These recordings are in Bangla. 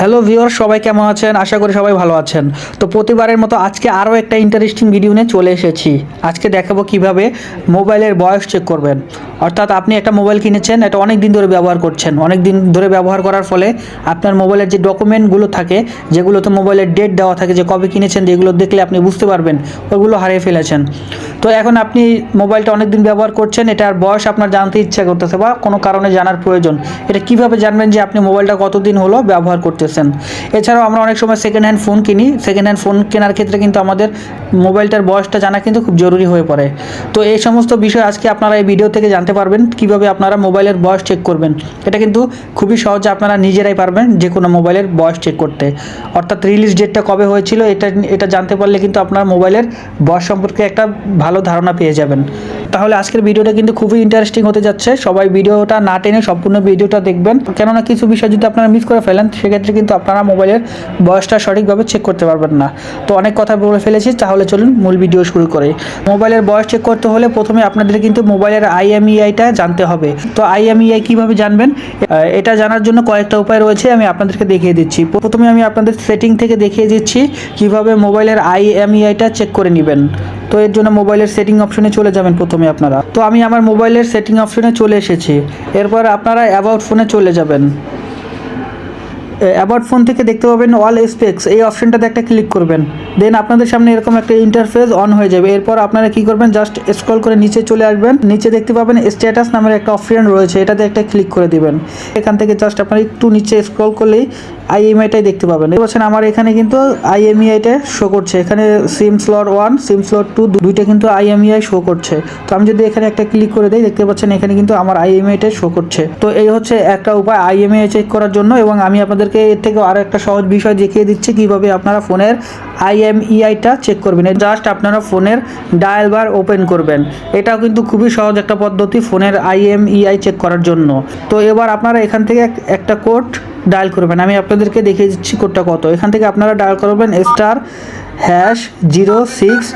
হ্যালো ভিউয়ার সবাই কেমন আছেন? আশা করি সবাই ভালো আছেন। তো প্রতিবারের মতো আজকে আরও একটা ইন্টারেস্টিং ভিডিও নিয়ে চলে এসেছি। আজকে দেখাবো কীভাবে মোবাইলের বয়স চেক করবেন। অর্থাৎ আপনি একটা মোবাইল কিনেছেন, এটা অনেক দিন ধরে ব্যবহার করছেন। অনেক দিন ধরে ব্যবহার করার ফলে আপনার মোবাইলের যে ডকুমেন্টগুলো থাকে, যেগুলোতে মোবাইলের ডেট দেওয়া থাকে, যে কবে কিনেছেন, যেগুলো দেখলে আপনি বুঝতে পারবেন, ওগুলো হারিয়ে ফেলেছেন। তো এখন আপনি মোবাইলটা অনেক দিন ব্যবহার করছেন এটার বয়স আপনার জানতে ইচ্ছা করতেছে বা কোনো কারণে জানার প্রয়োজন। এটা কীভাবে জানবেন যে আপনি মোবাইলটা কতদিন হলো ব্যবহার করতেছেন? এছাড়াও আমরা অনেক সময় সেকেন্ড হ্যান্ড ফোন কিনি। সেকেন্ড হ্যান্ড ফোন কেনার ক্ষেত্রে কিন্তু আমাদের মোবাইলটার বয়সটা জানা কিন্তু খুব জরুরি হয়ে পড়ে। তো এই সমস্ত বিষয় আজকে আপনারা এই ভিডিও থেকে জানতে পারবেন কীভাবে আপনারা মোবাইলের বয়স চেক করবেন। এটা কিন্তু খুবই সহজে, আপনারা নিজেরাই পারবেন যে কোনো মোবাইলের বয়স চেক করতে। অর্থাৎ রিলিজ ডেটটা কবে হয়েছিল, এটা এটা জানতে পারলে কিন্তু আপনার মোবাইলের বয়স সম্পর্কে একটা ভালো ধারণা পেয়ে যাবেন। তাহলে আজকের ভিডিওটা কিন্তু খুবই ইন্টারেস্টিং হতে যাচ্ছে। সবাই ভিডিওটা না টেনে সম্পূর্ণ ভিডিওটা দেখবেন। কেননা কিছু বিষয় যদি আপনারা মিস করে ফেলেন, সেক্ষেত্রে কিন্তু আপনারা মোবাইলের বয়সটা সঠিকভাবে চেক করতে পারবেন না। তো অনেক কথা বলে ফেলেছি, তাহলে চলুন মূল ভিডিও শুরু করে। মোবাইলের বয়স চেক করতে হলে প্রথমে আপনাদের কিন্তু মোবাইলের আইএমইআইটা জানতে হবে। তো আইএমইআই কীভাবে জানবেন? এটা জানার জন্য কয়েকটা উপায় রয়েছে, আমি আপনাদেরকে দেখিয়ে দিচ্ছি। প্রথমে আমি আপনাদের সেটিং থেকে দেখিয়ে দিচ্ছি, কীভাবে মোবাইলের আইএমইআইটা চেক করে নেবেন। তো এর জন্য মোবাইলের সেটিং অপশনে চলে যাবেন প্রথমে। আপনারা। তো আমি আমার মোবাইলের সেটিং অপশনে চলে এসেছি। এরপর আপনারা অ্যাবাউট ফোনে চলে যাবেন। অ্যাবাউট ফোন থেকে দেখতে পাবেন অল স্পেক্স এই অপশনটাতে একটা ক্লিক করবেন। দেন আপনাদের সামনে এরকম একটা ইন্টারফেস অন হয়ে যাবে। এরপর আপনারা কি করবেন? জাস্ট স্ক্রল করে নিচে চলে আসবেন। নিচে দেখতে পাবেন স্ট্যাটাস নামের একটা অপশন রয়েছে। এটাতে একটা ক্লিক করে দিবেন। এখান থেকে জাস্ট আপনারা একটু নিচে স্ক্রল করলেই আইএমআইটাই দেখতে পাবেন। বলছেন আমার এখানে কিন্তু আইএমইআইটা শো করছে। এখানে SIM slot one SIM slot two দুইটা কিন্তু আইএমইআই শো করছে। তো আমি যদি এখানে একটা ক্লিক করে দিই, দেখতে পাচ্ছেন এখানে কিন্তু আমার আইএমআইটাই শো করছে। তো এই হচ্ছে একটা উপায় আইএমআই চেক করার জন্য এবং আমি আপনাদেরকে এর থেকে আরও একটা সহজ বিষয় দেখিয়ে দিচ্ছি, কীভাবে আপনারা ফোনের আইএমইআইটা চেক করবেন। জাস্ট আপনারা ফোনের ডায়াল বার ওপেন করবেন। এটাও কিন্তু খুবই সহজ একটা পদ্ধতি, ফোনের আইএমইআই চেক করার জন্য। তো এবার আপনারা এখান থেকে একটা কোড ডায়াল করবেন। আমি আপনাদেরকে দেখিয়ে দিচ্ছি কোডটা কত। এখান থেকে আপনারা ডায়াল করবেন স্টার হ্যাশ জিরো সিক্স,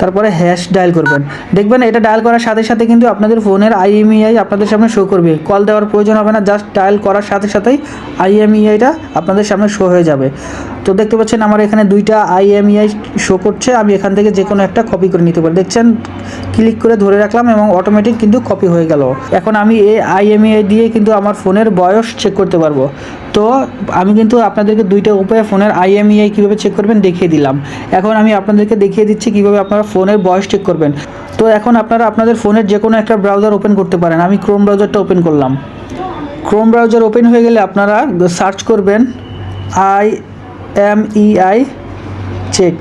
তারপরে হ্যাশ ডায়াল করবেন। দেখবেন এটা ডায়াল করার সাথে সাথে কিন্তু আপনাদের ফোনের আইএমইআই আপনাদের সামনে শো করবে। কল দেওয়ার প্রয়োজন হবে না জাস্ট ডায়াল করার সাথে সাথেই আইএমইআইটা আপনাদের সামনে শো হয়ে যাবে। তো দেখতে পাচ্ছেন আমার এখানে দুইটা আইএমইআই শো করছে। আমি এখান থেকে যে কোনো একটা কপি করে নিতে পারি। দেখছেন? ক্লিক করে ধরে রাখলাম এবং অটোমেটিক কিন্তু কপি হয়ে গেল। এখন আমি এই আইএমইআই দিয়ে কিন্তু আমার ফোনের বয়স চেক করতে পারব। তো আমি কিন্তু আপনাদেরকে দুইটা উপায়ে ফোনের আইএমইআই কীভাবে চেক করবেন দেখিয়ে দিলাম। এখন আমি আপনাদেরকে দেখিয়ে দিচ্ছি কীভাবে আপনারা ফোনের বয়স চেক করবেন। তো এখন আপনারা আপনাদের ফোনের যে কোনো একটা ব্রাউজার ওপেন করতে পারেন। আমি ক্রোম ব্রাউজারটা ওপেন করলাম। ক্রোম ব্রাউজার ওপেন হয়ে গেলে আপনারা সার্চ করবেন I M E I check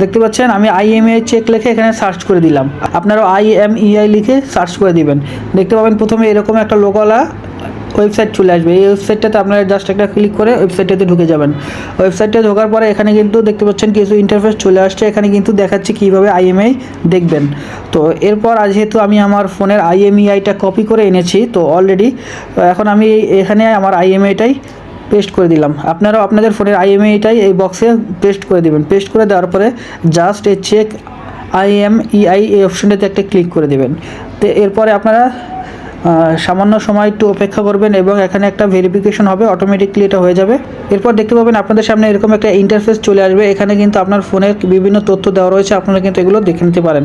দেখতে পাচ্ছেন? আমি আইএমআই চেক লিখে এখানে সার্চ করে দিলাম। আপনারাও আইএমইআই লিখে সার্চ করে দিবেন। দেখতে পাবেন প্রথমে এরকম একটা লোকলা ওয়েবসাইট চলে আসবে। এই ওয়েবসাইটটাতে আপনারা জাস্ট একটা ক্লিক করে ওয়েবসাইটটাতে ঢুকে যাবেন। ওয়েবসাইটে ঢোকার পরে এখানে কিন্তু দেখতে পাচ্ছেন কিছু ইন্টারফেস চলে আসছে। এখানে কিন্তু দেখাচ্ছে কীভাবে আইএমআই দেখবেন। তো এরপর আজ যেহেতু আমি আমার ফোনের আইএমইআইটা কপি করে এনেছি, তো অলরেডি এখন আমি এখানে আমার আইএমআইটাই পেস্ট করে দিলাম। আপনারাও আপনাদের ফোনের আইএমআইটাই এই বক্সে পেস্ট করে দিবেন। পেস্ট করে দেওয়ার পরে জাস্ট এ চেক আইএমইআই এই অপশনটাতে একটা ক্লিক করে দেবেন। তো এরপরে আপনারা সামান্য সময় একটু অপেক্ষা করবেন এবং এখানে একটা ভেরিফিকেশন হবে অটোমেটিকলি এটা হয়ে যাবে। এরপর দেখতে পাবেন আপনাদের সামনে এরকম একটা ইন্টারফেস চলে আসবে। এখানে কিন্তু আপনার ফোনের বিভিন্ন তথ্য দেওয়া রয়েছে, আপনারা কিন্তু এগুলো দেখে নিতে পারেন।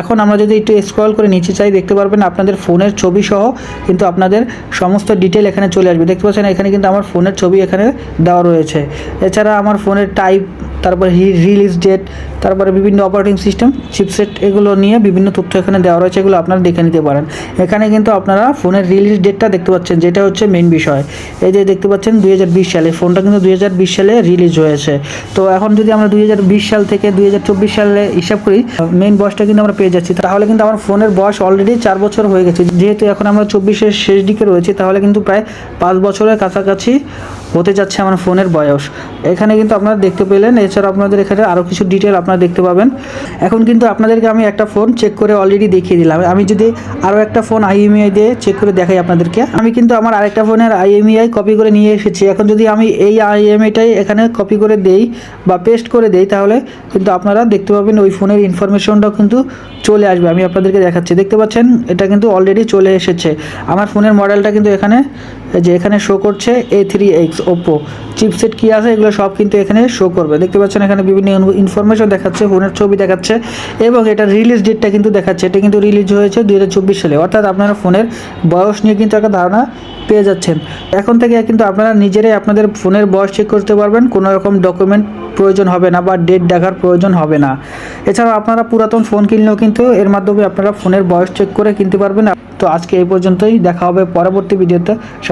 এখন আমরা যদি একটু স্ক্রল করে নিচে চাই দেখতে পারবেন আপনাদের ফোনের ছবি সহ কিন্তু আপনাদের সমস্ত ডিটেল এখানে চলে আসবে। দেখতে পাচ্ছেন এখানে কিন্তু আমার ফোনের ছবি এখানে দেওয়া রয়েছে। এছাড়া আমার ফোনের টাইপ তারপরে রিলিজ ডেট তারপরে বিভিন্ন অপারেটিং সিস্টেম চিপসেট এগুলো নিয়ে বিভিন্ন তথ্য এখানে দেওয়া রয়েছে, এগুলো আপনারা দেখে নিতে পারেন। এখানে কিন্তু আপনারা ফোনের রিলিজ ডেটটা দেখতে পাচ্ছেন, যেটা হচ্ছে মেইন বিষয়। এই যে দেখতে পাচ্ছেন দুই হাজার বিশ সালে ফোনটা কিন্তু দুই হাজার বিশ সালে রিলিজ হয়েছে। তো এখন যদি আমরা দুই হাজার বিশ সাল থেকে দুই হাজার চব্বিশ সালে হিসাব করি মেইন বয়সটা কিন্তু আমরা পেয়ে যাচ্ছি। তাহলে কিন্তু আমার ফোনের বয়স অলরেডি চার বছর হয়ে গেছে। যেহেতু এখন আমরা চব্বিশের শেষ দিকে রয়েছি, তাহলে কিন্তু প্রায় পাঁচ বছরের কাছাকাছি হতে যাচ্ছে আমার ফোনের বয়স। এখানে কিন্তু আপনারা দেখতে পেলেন, এছাড়া আপনাদের এখানে আরও কিছু ডিটেল আপনারা দেখতে পাবেন। এখন কিন্তু আপনাদেরকে আমি একটা ফোন চেক করে অলরেডি দেখিয়ে দিলাম। আমি যদি আরও একটা ফোন আইএমআই দিয়ে চেক করে দেখাই আপনাদেরকে। আমি কিন্তু আমার আরেকটা ফোনের আইএমআই কপি করে নিয়ে এসেছি। এখন যদি আমি এই আইএমআইটাই এখানে কপি করে দেই বা পেস্ট করে দেই, তাহলে কিন্তু আপনারা দেখতে পাবেন ওই ফোনের ইনফরমেশনটাও কিন্তু চলে আসবে। আমি আপনাদেরকে দেখাচ্ছি। দেখতে পাচ্ছেন? এটা কিন্তু অলরেডি চলে এসেছে। আমার ফোনের মডেলটা কিন্তু এখানে যে এখানে শো করছে A three X Oppo chipset কী আছে, এগুলো সব কিন্তু এখানে শো করবে। দেখতে পাচ্ছেন এখানে বিভিন্ন ইনফরমেশন দেখাচ্ছে ফোনের ছবি দেখাচ্ছে, এবং এটা রিলিজ ডেটটা কিন্তু দেখাচ্ছে। এটা কিন্তু রিলিজ হয়েছে দুই হাজার চব্বিশ সালে। অর্থাৎ আপনারা ফোনের বয়স নিয়ে কিন্তু একটা ধারণা পেয়ে যাচ্ছেন। এখন থেকে কিন্তু আপনারা নিজেরাই আপনাদের ফোনের বয়স চেক করতে পারবেন। কোনো রকম ডকুমেন্ট প্রয়োজন হবে না বা ডেট দেখার প্রয়োজন হবে না। এছাড়াও আপনারা পুরাতন ফোন কিনলেও কিন্তু এর মাধ্যমে আপনারা ফোনের বয়স চেক করে কিনতে পারবেন। তো আজকে এই পর্যন্তই। দেখা হবে পরবর্তী ভিডিওতে